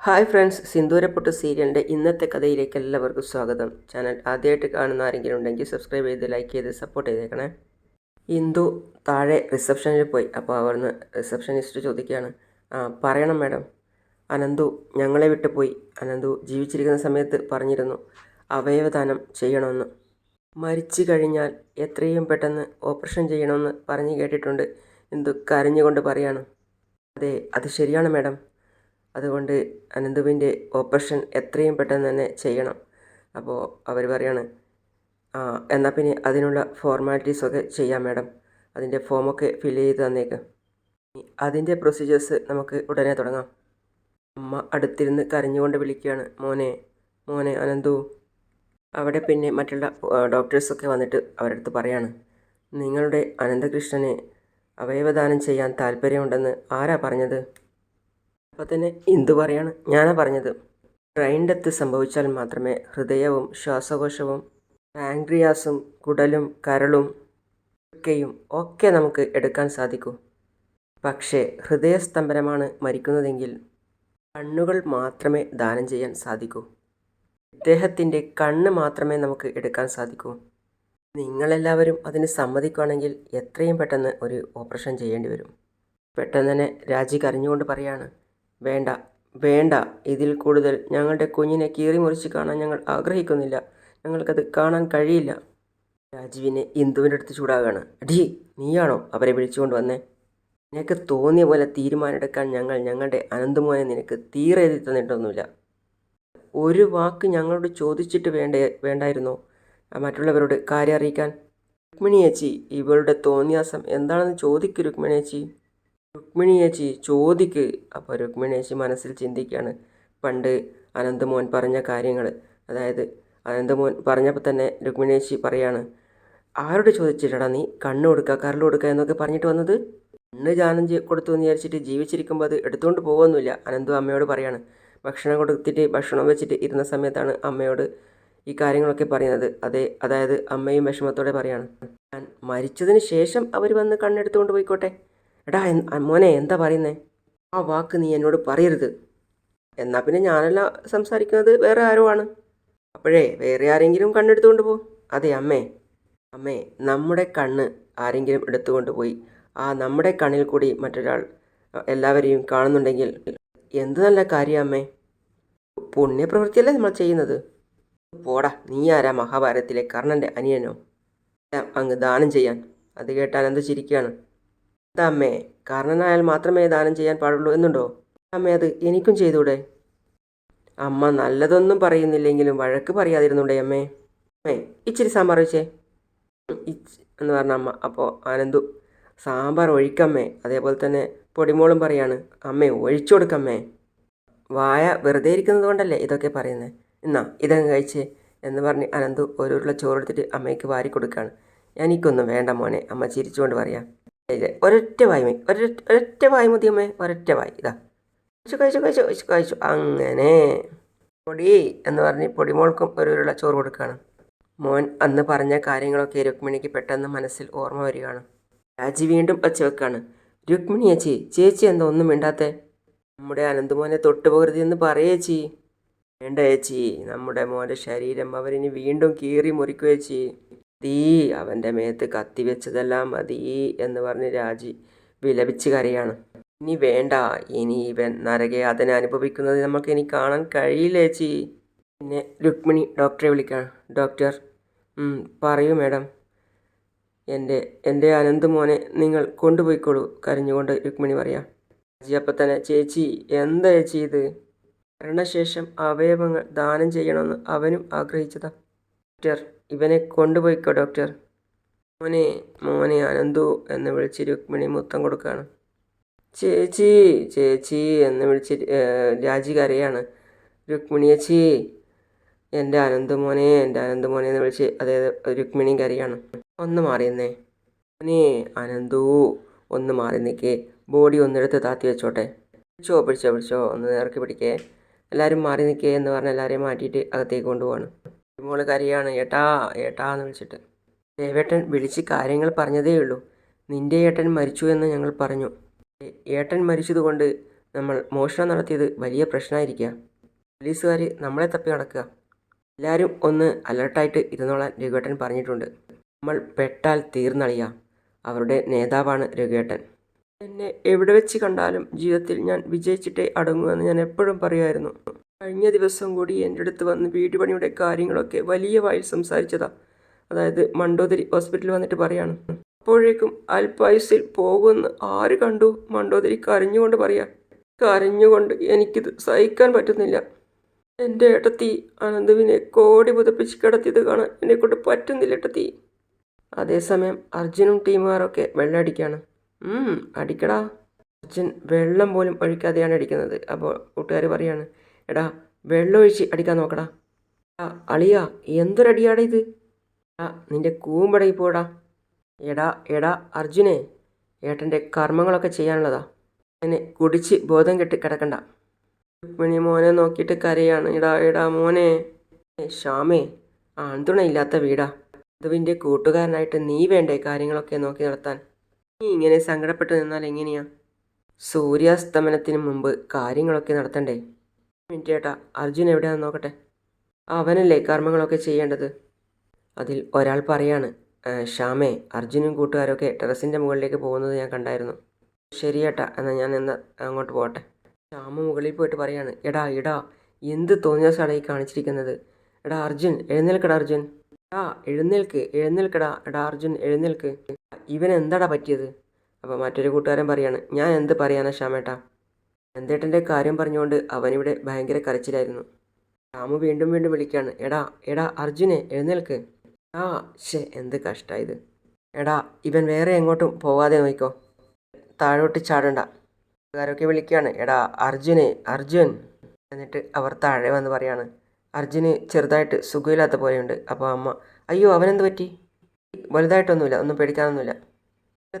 Hi friends സിന്ദൂരപ്പൊട്ട് സീരിയലിന്റെ ഇന്നത്തെ കഥയിലേക്ക് എല്ലാവർക്കും സ്വാഗതം. ചാനൽ ആദ്യമായിട്ട് കാണുന്ന ആരെങ്കിലും ഉണ്ടെങ്കിൽ സബ്സ്ക്രൈബ് ചെയ്ത് ലൈക്ക് ചെയ്ത് സപ്പോർട്ട് ചെയ്തേക്കണേ. ഇന്ദു താഴെ റിസപ്ഷനിൽ പോയി. അപ്പോൾ അവിടുന്ന് റിസപ്ഷനിസ്റ്റ് ചോദിക്കുകയാണ് പറയണം മാഡം. അനന്തു ഞങ്ങളെ വിട്ടു പോയി. അനന്തു ജീവിച്ചിരിക്കുന്ന സമയത്ത് പറഞ്ഞിരുന്നു അവയവദാനം ചെയ്യണമെന്ന്. മരിച്ചു കഴിഞ്ഞാൽ എത്രയും പെട്ടെന്ന് ഓപ്പറേഷൻ ചെയ്യണമെന്ന് പറഞ്ഞു കേട്ടിട്ടുണ്ട് ഇന്ദു കരഞ്ഞുകൊണ്ട് പറയാണ് അതെ അത് ശരിയാണ് മാഡം. അതുകൊണ്ട് അനന്തുവിന്റെ ഓപ്പറേഷൻ എത്രയും പെട്ടെന്ന് തന്നെ ചെയ്യണം. അപ്പോൾ അവർ പറയാണ് ആ എന്നാൽ പിന്നെ അതിനുള്ള ഫോർമാലിറ്റീസൊക്കെ ചെയ്യാം മാഡം. അതിന്റെ ഫോമൊക്കെ ഫില്ല് ചെയ്ത് തന്നേക്ക്. അതിന്റെ പ്രൊസീജിയേഴ്സ് നമുക്ക് ഉടനെ തുടങ്ങാം. അമ്മ അടുത്തിരുന്ന് കരഞ്ഞുകൊണ്ട് വിളിക്കുകയാണ് മോനെ മോനെ അനന്തു. അവിടെ പിന്നെ മറ്റുള്ള ഡോക്ടേഴ്സൊക്കെ വന്നിട്ട് അവരുടെ അടുത്ത് പറയാണ് നിങ്ങളുടെ അനന്തകൃഷ്ണനെ അവയവദാനം ചെയ്യാൻ താല്പര്യമുണ്ടെന്ന് ആരാ പറഞ്ഞത്? അപ്പോൾ തന്നെ ഇന്ദു പറയാണ്. ഞാനാ പറഞ്ഞത്. ട്രെയിൻ ഡെത്ത് സംഭവിച്ചാൽ മാത്രമേ ഹൃദയവും ശ്വാസകോശവും പാങ്ക്രിയാസും കുടലും കരളും ഒക്കെയും ഒക്കെ നമുക്ക് എടുക്കാൻ സാധിക്കൂ. പക്ഷേ ഹൃദയസ്തംഭനമാണ് മരിക്കുന്നതെങ്കിൽ കണ്ണുകൾ മാത്രമേ ദാനം ചെയ്യാൻ സാധിക്കൂ. ഇദ്ദേഹത്തിന്റെ കണ്ണ് മാത്രമേ നമുക്ക് എടുക്കാൻ സാധിക്കൂ. നിങ്ങളെല്ലാവരും അതിന് സമ്മതിക്കുകയാണെങ്കിൽ എത്രയും പെട്ടെന്ന് ഒരു ഓപ്പറേഷൻ ചെയ്യേണ്ടി വരും. പെട്ടെന്ന് തന്നെ രാജി കരഞ്ഞുകൊണ്ട് പറയാണ്. വേണ്ട വേണ്ട. ഇതിൽ കൂടുതൽ ഞങ്ങളുടെ കുഞ്ഞിനെ കീറി മുറിച്ച് കാണാൻ ഞങ്ങൾ ആഗ്രഹിക്കുന്നില്ല. ഞങ്ങൾക്കത് കാണാൻ കഴിയില്ല. രാജുവിനെ ഇന്ദുവിന്റെ അടുത്ത് ചൂടാകാണ്. അടി നീയാണോ അവരെ വിളിച്ചുകൊണ്ട് വന്നേ? നിനക്ക് തോന്നിയ പോലെ തീരുമാനമെടുക്കാൻ ഞങ്ങൾ ഞങ്ങളുടെ അനന്തമോനെ നിനക്ക് തീരെ എഴുതി തന്നിട്ടൊന്നുമില്ല. ഒരു വാക്ക് ഞങ്ങളോട് ചോദിച്ചിട്ട് വേണ്ട വേണ്ടായിരുന്നു? മറ്റുള്ളവരോട് കാര്യം അറിയിക്കാൻ? രുക്മിണിയേച്ചി ഇവളുടെ തോന്നിയാസം എന്താണെന്ന് ചോദിക്കൂ രുക്മിണി ചേച്ചി. രുക്മിണി ചേച്ചി ചോദിക്ക്. അപ്പോൾ രുക്മിണി ചേച്ചി മനസ്സിൽ ചിന്തിക്കുകയാണ് പണ്ട് അനന്തമോൻ പറഞ്ഞ കാര്യങ്ങൾ അതായത് അനന്തമോൻ പറഞ്ഞപ്പോൾ തന്നെ രുക്മിണി ചേച്ചി പറയാണ് ആരോട് ചോദിച്ചിട്ടാണ് നീ കണ്ണ് കൊടുക്കുക കരൾ കൊടുക്കുക എന്നൊക്കെ പറഞ്ഞിട്ട് വന്നത്? കണ്ണ് ജാനം കൊടുത്തു എന്ന് വിചാരിച്ചിട്ട് ജീവിച്ചിരിക്കുമ്പോൾ അത് എടുത്തുകൊണ്ട് പോകുമൊന്നുമില്ല അനന്തു അമ്മയോട് പറയാണ്. ഭക്ഷണം കൊടുത്തിട്ട് ഭക്ഷണം വെച്ചിട്ട് ഇരുന്ന സമയത്താണ് അമ്മയോട് ഈ കാര്യങ്ങളൊക്കെ പറയുന്നത്. അതെ അതായത് അമ്മയും വിഷമത്തോടെ പറയാണ്. ഞാൻ മരിച്ചതിന് ശേഷം അവർ വന്ന് കണ്ണെടുത്തുകൊണ്ട് പോയിക്കോട്ടെ. എടാ മോനെ എന്താ പറയുന്നേ? ആ വാക്ക് നീ എന്നോട് പറയരുത്. എന്നാൽ പിന്നെ ഞാനല്ല സംസാരിക്കുന്നത് വേറെ ആരോ ആണ്. അപ്പോഴേ വേറെ ആരെങ്കിലും കണ്ണെടുത്തുകൊണ്ട് പോകും അതെ അമ്മേ. അമ്മേ നമ്മുടെ കണ്ണ് ആരെങ്കിലും എടുത്തുകൊണ്ട് പോയി. ആ നമ്മുടെ കണ്ണിൽ കൂടി മറ്റൊരാൾ എല്ലാവരെയും കാണുന്നുണ്ടെങ്കിൽ എന്ത് നല്ല കാര്യം അമ്മേ. പുണ്യപ്രവൃത്തിയല്ലേ നമ്മൾ ചെയ്യുന്നത്? പോടാ നീ ആരാ മഹാഭാരതത്തിലെ കർണന്റെ അനിയനോ? അങ്ങ് ദാനം ചെയ്യാൻ. അത് കേട്ടാൽ എന്ത് ചിരിക്കുകയാണ്. എന്താ അമ്മേ കർണനായാൽ മാത്രമേ ദാനം ചെയ്യാൻ പാടുള്ളൂ എന്നുണ്ടോ? അമ്മേ അത് എനിക്കും ചെയ്തൂടെ? അമ്മ നല്ലതൊന്നും പറയുന്നില്ലെങ്കിലും വഴക്ക് പറയാതിരുന്നുണ്ടേ അമ്മേ? അമ്മേ ഇച്ചിരി സാമ്പാർ വെച്ചേ എന്ന് പറഞ്ഞ അമ്മ അപ്പോൾ ആനന്ദു സാമ്പാർ ഒഴിക്കമ്മേ. അതേപോലെ തന്നെ പൊടിമോളും പറയാണ് അമ്മേ ഒഴിച്ചു കൊടുക്കമ്മേ. വായ വെറുതെ ഇരിക്കുന്നത് കൊണ്ടല്ലേ ഇതൊക്കെ പറയുന്നത് എന്നാ ഇതങ്ങ് കഴിച്ച് എന്ന് പറഞ്ഞ് അനന്തു ഒരു ഉരുള ചോറെടുത്തിട്ട് അമ്മയ്ക്ക് വാരി കൊടുക്കുകയാണ് എനിക്കൊന്നും വേണ്ട മോനെ അമ്മ ചിരിച്ചുകൊണ്ട് പറയാം. ഒരൊറ്റ വായ് ഒരൊറ്റ ഒരൊറ്റ വായി മതി അമ്മേ ഒരൊറ്റ വായ്. ഇതാ. കഴിച്ചു കഴിച്ചു കഴിച്ചു കഴിച്ചു കഴിച്ചു. അങ്ങനെ. പൊടി എന്ന് പറഞ്ഞ് പൊടിമോൾക്കും ഒരു ഉരുള ചോറ് കൊടുക്കുകയാണ് മോൻ അന്ന് പറഞ്ഞ കാര്യങ്ങളൊക്കെ രുക്മിണിക്ക് പെട്ടെന്ന് മനസ്സിൽ ഓർമ്മ വരികയാണ്. രാജി വീണ്ടും വച്ച് വെക്കാണ്. രുക്മിണി ചേച്ചി ചേച്ചി എന്താ ഒന്നും വേണ്ടാത്ത നമ്മുടെ അനന്തമോനെ തൊട്ടുപോകരുത് എന്ന് പറയേച്ചി വേണ്ട ചേച്ചി നമ്മുടെ മോന്റെ ശരീരം അവരിനി വീണ്ടും കീറി മുറിക്കുക ചേച്ചി തീ അവന്റെ മേത്ത് കത്തി വെച്ചതെല്ലാം മതി എന്ന് പറഞ്ഞ് രാജി വിലപിച്ച് കരയാണ്. ഇനി വേണ്ട ഇനി ഇവൻ നരകെ അതിനെ അനുഭവിക്കുന്നത് നമുക്ക് ഇനി കാണാൻ കഴിയില്ല ചേച്ചി പിന്നെ രുക്മിണി ഡോക്ടറെ വിളിക്കാം. ഡോക്ടർ പറയൂ മേഡം. എന്റെ എന്റെ അനന്ത് മോനെ നിങ്ങൾ കൊണ്ടുപോയിക്കോളൂ കരഞ്ഞുകൊണ്ട് രുക്മിണി പറയാം. രാജി അപ്പം തന്നെ ചേച്ചി എന്താ ചേച്ചി ഇത്? മരണശേഷം അവയവങ്ങൾ ദാനം ചെയ്യണമെന്ന് അവനും ആഗ്രഹിച്ചതാ. ഡോക്ടർ ഇവനെ കൊണ്ടുപോയിക്കോ ഡോക്ടർ മോനെ മോനെ അനന്തു എന്ന് വിളിച്ച് രുക്മിണി മുത്തം കൊടുക്കുകയാണ് ചേച്ചി ചേച്ചി എന്ന് വിളിച്ച് രാജി കരയാണ്. രുക്മിണി ചേച്ചി എന്റെ അനന്തു മോനെ എന്റെ അനന്തു മോനെ എന്ന് വിളിച്ച് അതായത് രുക്മിണി കരയാണ്. ഒന്ന് മാറിയെന്നേ മോനെ അനന്തു ഒന്ന് മാറി നിൽക്കേ ബോഡി ഒന്നെടുത്ത് താത്തി വെച്ചോട്ടെ. പിടിച്ചോ പിടിച്ചോ പിടിച്ചോ. ഒന്ന് നേർക്ക് പിടിക്കേ. എല്ലാവരും മാറി നിൽക്കേ എന്ന് പറഞ്ഞ് എല്ലാവരെയും മാറ്റിയിട്ട് അകത്തേക്ക് കൊണ്ടുപോവാണ്. മോൾ കരയാണ്. ഏട്ടാ ഏട്ടാ എന്ന് വിളിച്ചിട്ട്. ദേവേട്ടൻ വിളിച്ച് കാര്യങ്ങൾ പറഞ്ഞതേ ഉള്ളൂ. നിന്റെ ഏട്ടൻ മരിച്ചു എന്ന് ഞങ്ങൾ പറഞ്ഞു. ഏട്ടൻ മരിച്ചതുകൊണ്ട് നമ്മൾ മോഷണം നടത്തിയത് വലിയ പ്രശ്നമായിരിക്കുക പോലീസുകാർ നമ്മളെ തപ്പി നടക്കുക. എല്ലാവരും ഒന്ന് അലർട്ടായിട്ട് ഇരുന്നോളാൻ രഘുവേട്ടൻ പറഞ്ഞിട്ടുണ്ട്. നമ്മൾ പെട്ടാൽ തീർന്നളിയ. അവരുടെ നേതാവാണ് രഘുവേട്ടൻ. എന്നെ എവിടെ വെച്ച് കണ്ടാലും ജീവിതത്തിൽ ഞാൻ വിജയിച്ചിട്ടേ അടങ്ങുമെന്ന് ഞാൻ എപ്പോഴും പറയുമായിരുന്നു. കഴിഞ്ഞ ദിവസം കൂടി എന്റെ അടുത്ത് വന്ന് വീട് പണിയുടെ കാര്യങ്ങളൊക്കെ വലിയ വായിൽ സംസാരിച്ചതാ. അതായത് മണ്ടോദരി ഹോസ്പിറ്റലിൽ വന്നിട്ട് പറയാണ് അപ്പോഴേക്കും അൽപായുസിൽ പോകുമെന്ന് ആര് കണ്ടു? മണ്ടോദരി കരഞ്ഞുകൊണ്ട് പറയാ കരഞ്ഞുകൊണ്ട് എനിക്കിത് സഹിക്കാൻ പറ്റുന്നില്ല. എന്റെ ഏട്ടത്തി അനന്തുവിനെ കോടി പുതപ്പിച്ച് കിടത്തിയത് കാണാൻ എന്നെക്കൊണ്ട് പറ്റുന്നില്ല ഏട്ടത്തി. അതേസമയം അർജുനും ടീമുകാരൊക്കെ വെള്ളം അടിക്കുകയാണ് ഉം, അടിക്കടാ. അർജുൻ വെള്ളം പോലും ഒഴിക്കാതെയാണ് അടിക്കുന്നത്. അപ്പോൾ കൂട്ടുകാർ പറയാണ് എടാ വെള്ളമൊഴിച്ച് അടിക്കാൻ നോക്കടാ. ആ അളിയാ എന്തൊരടിയാടാ ഇത്? ആ നിന്റെ കൂമ്പടയിൽ പോടാ എടാ. എടാ അർജുനെ ഏട്ടന്റെ കർമ്മങ്ങളൊക്കെ ചെയ്യാനുള്ളതാ. എന്നെ കുടിച്ച് ബോധം കെട്ടി കിടക്കണ്ട. രുക്മിണി മോനെ നോക്കിയിട്ട് കരയാണ്. എടാ എടാ മോനെ. ശ്യാമേ ആൺതുണയില്ലാത്ത വീടാ. അതുവിന്റെ കൂട്ടുകാരനായിട്ട് നീ വേണ്ടേ കാര്യങ്ങളൊക്കെ നോക്കി നടത്താൻ? നീ ഇങ്ങനെ സങ്കടപ്പെട്ട് നിന്നാൽ എങ്ങനെയാ? സൂര്യാസ്തമനത്തിന് മുമ്പ് കാര്യങ്ങളൊക്കെ നടത്തണ്ടേ? മിനിറ്റ് അർജുൻ എവിടെയാണെന്ന് നോക്കട്ടെ. അവനല്ലേ കർമ്മങ്ങളൊക്കെ ചെയ്യേണ്ടത്? അതിൽ ഒരാൾ പറയാണ് ശ്യാമേ അർജുനും കൂട്ടുകാരൊക്കെ ടെറസിന്റെ മുകളിലേക്ക് പോകുന്നത് ഞാൻ കണ്ടായിരുന്നു. ശരി ഏട്ടാ എന്നാൽ ഞാൻ എന്നാ അങ്ങോട്ട് പോകട്ടെ. ശ്യാമ മുകളിൽ പോയിട്ട് പറയാണ് എടാ എടാ എന്ത് തോന്നിയ സാടായി ഈ കാണിച്ചിരിക്കുന്നത്? എടാ അർജുൻ എഴുന്നേൽക്കടാ അർജുൻ. ആ എഴുന്നേൽക്ക് എഴുന്നേൽക്കടാ. എടാ അർജുൻ എഴുന്നേൽക്ക്. ഇവൻ എന്താടാ പറ്റിയത്? അപ്പോൾ മറ്റൊരു കൂട്ടുകാരൻ പറയാണ് ഞാൻ എന്ത് പറയാനാ ശ്യാമേട്ടാ? എന്തേട്ടന്റെ കാര്യം പറഞ്ഞുകൊണ്ട് അവനിവിടെ ഭയങ്കര കരച്ചിലായിരുന്നു. രാമു വീണ്ടും വീണ്ടും വിളിക്കുകയാണ്. എടാ എടാ അർജുനെ എഴുന്നേൽക്ക്. ആ ശേ എന്ത് കഷ്ടമായത് എടാ ഇവൻ വേറെ എങ്ങോട്ടും പോവാതെ നോക്കിക്കോ താഴോട്ട് ചാടണ്ട. ആരൊക്കെ വിളിക്കുകയാണ്. എടാ അർജുനെ അർജുൻ. എന്നിട്ട് അവർ താഴെ വന്ന് പറയാണ്. അർജുന് ചെറുതായിട്ട് സുഖമില്ലാത്ത പോലെയുണ്ട്. അപ്പോൾ അമ്മ അയ്യോ അവനെന്ത് പറ്റി? വലുതായിട്ടൊന്നുമില്ല. ഒന്നും പേടിക്കാനൊന്നുമില്ല.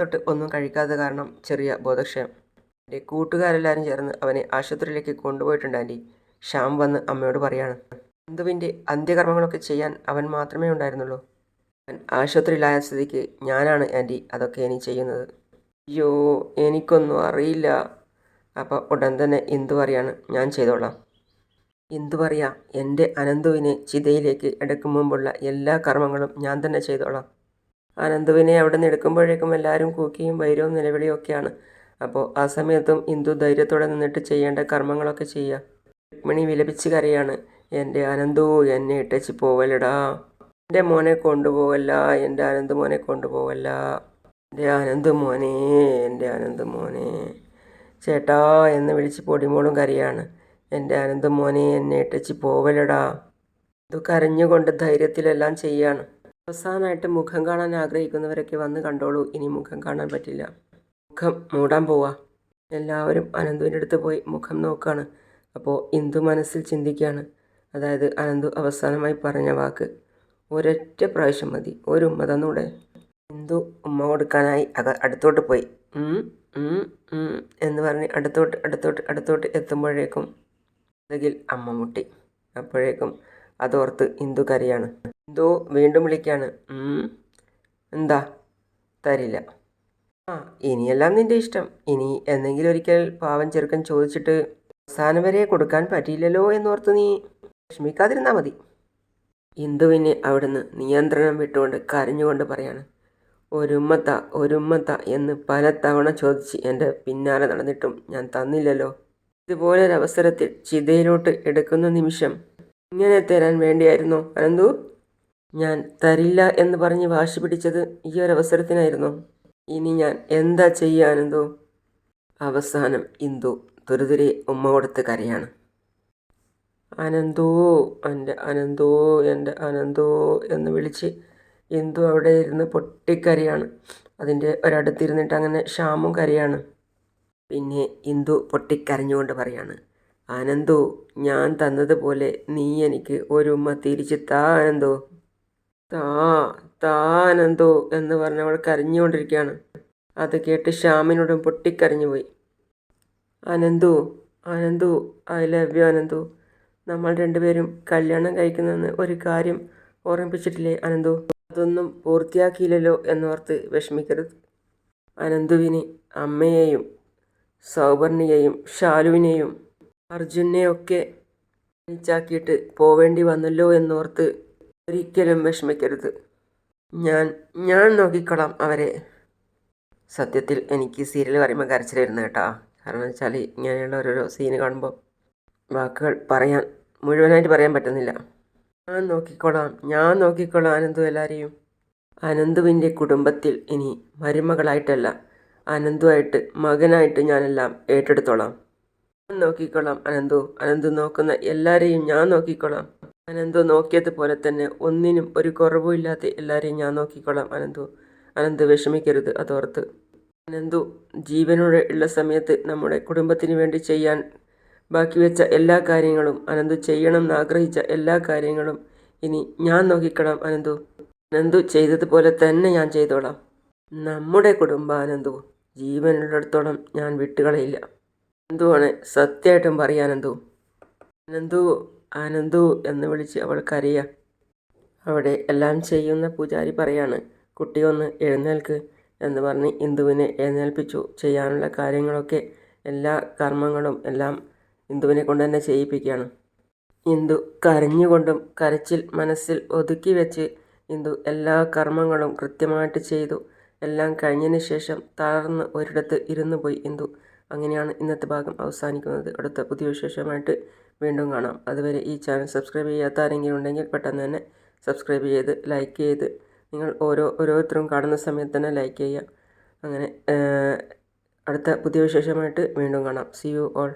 തൊട്ട് ഒന്നും കഴിക്കാത്ത കാരണം ചെറിയ ബോധക്ഷയം. എന്റെ കൂട്ടുകാരെല്ലാവരും ചേർന്ന് അവനെ ആശുപത്രിയിലേക്ക് കൊണ്ടുപോയിട്ടുണ്ട് ആന്റി. ശ്യാം വന്ന് അമ്മയോട് പറയാണ്. ബന്ധുവിന്റെ അന്ത്യകർമ്മങ്ങളൊക്കെ ചെയ്യാൻ അവൻ മാത്രമേ ഉണ്ടായിരുന്നുള്ളൂ. അവൻ ആശുപത്രിയിലായ സ്ഥിതിക്ക് ഞാനാണ് ആന്റി അതൊക്കെ ഇനി ചെയ്യുന്നത്. അയ്യോ എനിക്കൊന്നും അറിയില്ല. അപ്പോൾ ഉടൻ തന്നെ ഇന്ദു പറയാണ്? ഞാൻ ചെയ്തോളാം. ഇന്ദു പറയാ? എന്റെ അനന്തുവിനെ ചിതയിലേക്ക് എടുക്കും മുമ്പുള്ള എല്ലാ കർമ്മങ്ങളും ഞാൻ തന്നെ ചെയ്തോളാം. അനന്തുവിനെ അവിടെ നിന്ന് എടുക്കുമ്പോഴേക്കും എല്ലാവരും കൂക്കിയും വൈരവും നിലവിളിയും ഒക്കെയാണ് അപ്പോൾ ആ സമയത്തും ഇന്ദു ധൈര്യത്തോടെ നിന്നിട്ട് ചെയ്യേണ്ട കർമ്മങ്ങളൊക്കെ ചെയ്യുക രുക്മിണി വിലപിച്ച് കരയാണ് എന്റെ അനന്തു എന്നെ ഇട്ടച്ച് പോവലടാ എന്റെ മോനെ കൊണ്ടുപോവല്ല എന്റെ അനന്ത് മോനെ കൊണ്ടുപോവല്ല. എന്റെ അനന്ത് മോനെ എന്റെ അനന്ത് മോനെ. ചേട്ടാ എന്ന് വിളിച്ച് പൊടിമോളും കരയാണ് എന്റെ അനന്ത് മോനെ എന്നെ ഇട്ടച്ച് പോവലടാ ഇത് കരഞ്ഞുകൊണ്ട് ധൈര്യത്തിലെല്ലാം ചെയ്യാണ്. അവസാനമായിട്ട് മുഖം കാണാൻ ആഗ്രഹിക്കുന്നവരൊക്കെ വന്ന് കണ്ടോളൂ ഇനി മുഖം കാണാൻ പറ്റില്ല. മുഖം മൂടാൻ പോവാ. എല്ലാവരും അനന്തുവിന്റെ അടുത്ത് പോയി മുഖം നോക്കുകയാണ് അപ്പോൾ ഇന്ദു മനസ്സിൽ ചിന്തിക്കുകയാണ് അതായത് അനന്തു അവസാനമായി പറഞ്ഞ വാക്ക് ഒരൊറ്റ പ്രാവശ്യം മതി ഒരു ഉമ്മ തന്നൂടെ. ഇന്ദു ഉമ്മ കൊടുക്കാനായി അക അടുത്തോട്ട് പോയി. എന്ന് പറഞ്ഞ് അടുത്തോട്ട് അടുത്തോട്ട് അടുത്തോട്ട് എത്തുമ്പോഴേക്കും അല്ലെങ്കിൽ അമ്മ മുട്ടി. അപ്പോഴേക്കും അതോർത്ത് ഇന്ദു കരയാണ്. ഇന്ദു വീണ്ടും വിളിക്കുകയാണ് "ഉം, എന്താ? തരില്ല. ആ ഇനിയെല്ലാം നിന്റെ ഇഷ്ടം. ഇനി എന്നെങ്കിലും ഒരിക്കൽ പാവൻ ചെറുക്കൻ ചോദിച്ചിട്ട് അവസാനം വരെ കൊടുക്കാൻ പറ്റിയില്ലല്ലോ എന്നോർത്ത് നീ വിഷമിക്കാതിരുന്നാൽ മതി. ഇന്ദുവിനെ അവിടുന്ന് നിയന്ത്രണം വിട്ടുകൊണ്ട് കരഞ്ഞുകൊണ്ട് പറയാണ് ഒരുമ്മത്ത ഒരുമ്മത്ത എന്ന് പലതവണ ചോദിച്ച് എന്റെ പിന്നാലെ നടന്നിട്ടും ഞാൻ തന്നില്ലല്ലോ. ഇതുപോലൊരവസരത്തിൽ ചിതയിലോട്ട് എടുക്കുന്ന നിമിഷം ഇങ്ങനെ തരാൻ വേണ്ടിയായിരുന്നോ. അനന്തു ഞാൻ തരില്ല എന്ന് പറഞ്ഞ് വാശി പിടിച്ചത് ഈ ഒരു അവസരത്തിനായിരുന്നു ഇനി ഞാൻ എന്താ ചെയ്യാനെന്തോ അവസാനം ഇന്ദു തുരുതുരെ ഉമ്മ കൊടുത്ത് കരയാണ് അനന്തോ എന്റെ അനന്തോ എന്റെ അനന്തോ എന്ന് വിളിച്ച് ഇന്ദു അവിടെ ഇരുന്ന് പൊട്ടിക്കരയാണ് അതിന്റെ ഒരടുത്തിരുന്നിട്ട് അങ്ങനെ ക്ഷാമം കരയാണ് പിന്നെ ഇന്ദു പൊട്ടിക്കരഞ്ഞുകൊണ്ട് പറയാണ് അനന്തോ ഞാൻ തന്നതുപോലെ നീ എനിക്ക് ഒരു ഉമ്മ തിരിച്ച് താ അനന്തോ. താ താ ആനന്ദോ എന്ന് പറഞ്ഞ് അവൾ കരഞ്ഞുകൊണ്ടിരിക്കുകയാണ്. അത് കേട്ട് ശ്യാമിനോടും പൊട്ടിക്കരഞ്ഞു പോയി. Ananthu Ananthu I love you Ananthu. നമ്മൾ രണ്ടുപേരും കല്യാണം കഴിക്കുന്നതെന്ന് ഒരു കാര്യം ഓർമ്മിപ്പിച്ചിട്ടില്ലേ അനന്തു? അതൊന്നും പൂർത്തിയാക്കിയില്ലല്ലോ എന്നോർത്ത് വിഷമിക്കരുത്. അനന്തുവിന് അമ്മയെയും സൗബർണിയെയും ഷാലുവിനെയും അർജുനെയൊക്കെ തനിച്ചാക്കിയിട്ട് പോവേണ്ടി വന്നല്ലോ എന്നോർത്ത് ഒരിക്കലും വിഷമിക്കരുത്. ഞാൻ ഞാൻ നോക്കിക്കോളാം അവരെ. സത്യത്തിൽ എനിക്ക് സീരിയൽ പറയുമ്പോൾ കരച്ചിൽ വരുന്നു കേട്ടോ. കാരണം വെച്ചാൽ ഇങ്ങനെയുള്ള ഓരോരോ സീന് കാണുമ്പോൾ വാക്കുകൾ പറയാൻ മുഴുവനായിട്ട് പറയാൻ പറ്റുന്നില്ല. ഞാൻ നോക്കിക്കോളാം ഞാൻ നോക്കിക്കോളാം അനന്തു എല്ലാവരെയും അനന്തുവിന്റെ കുടുംബത്തിൽ ഇനി മരുമകളായിട്ടല്ല അനന്തുവായിട്ട് മകനായിട്ട് ഞാനെല്ലാം ഏറ്റെടുത്തോളാം. ഞാൻ നോക്കിക്കോളാം അനന്തു. അനന്തു നോക്കുന്ന എല്ലാവരെയും ഞാൻ നോക്കിക്കൊള്ളാം അനന്തു നോക്കിയതുപോലെ തന്നെ ഒന്നിനും ഒരു കുറവുമില്ലാതെ എല്ലാവരെയും ഞാൻ നോക്കിക്കൊള്ളാം അനന്തു. അനന്തു വിഷമിക്കരുത് അതോർത്ത്. അനന്തു ജീവനോടെ ഉള്ള സമയത്ത് നമ്മുടെ കുടുംബത്തിന് വേണ്ടി ചെയ്യാൻ ബാക്കി വെച്ച എല്ലാ കാര്യങ്ങളും അനന്തു ചെയ്യണം എന്നാഗ്രഹിച്ച എല്ലാ കാര്യങ്ങളും ഇനി ഞാൻ നോക്കിക്കണം അനന്തു. അനന്തു ചെയ്തതുപോലെ തന്നെ ഞാൻ ചെയ്തോളാം. നമ്മുടെ കുടുംബം അനന്തു. ജീവനുള്ളിടത്തോളം ഞാൻ വിട്ടുകളയില്ല. എന്തുവാണ് സത്യമായിട്ടും പറയാൻ അനന്തു അനന്തു എന്ന് വിളിച്ച് അവൾ അവിടെ എല്ലാം ചെയ്യുന്ന പൂജാരി പറയാണ് കുട്ടി ഒന്ന് എഴുന്നേൽക്ക് എന്ന് പറഞ്ഞ് ഇന്ദുവിനെ എഴുന്നേൽപ്പിച്ചു. ചെയ്യാനുള്ള കാര്യങ്ങളൊക്കെ എല്ലാ കർമ്മങ്ങളും എല്ലാം ഇന്ദുവിനെ കൊണ്ട് തന്നെ ചെയ്യിപ്പിക്കുകയാണ്. ഇന്ദു കരഞ്ഞുകൊണ്ടും കരച്ചിൽ മനസ്സിൽ ഒതുക്കി വെച്ച് ഇന്ദു എല്ലാ കർമ്മങ്ങളും കൃത്യമായിട്ട് ചെയ്തു. എല്ലാം കഴിഞ്ഞതിന് ശേഷം തളർന്ന് ഒരിടത്ത് ഇരുന്നു പോയി ഇന്ദു. അങ്ങനെയാണ് ഇന്നത്തെ ഭാഗം അവസാനിക്കുന്നത്. അടുത്ത പുതിയ വിശേഷമായിട്ട് വീണ്ടും കാണാം. അതുവരെ ഈ ചാനൽ സബ്സ്ക്രൈബ് ചെയ്യാത്ത ആരെങ്കിലും ഉണ്ടെങ്കിൽ പെട്ടെന്ന് തന്നെ സബ്സ്ക്രൈബ് ചെയ്ത് ലൈക്ക് ചെയ്ത് നിങ്ങൾ ഓരോ ഓരോരുത്തരും കാണുന്ന സമയത്ത് തന്നെ ലൈക്ക് ചെയ്യുക. അങ്ങനെ അടുത്ത പുതിയ വിശേഷമായിട്ട് വീണ്ടും കാണാം. C you all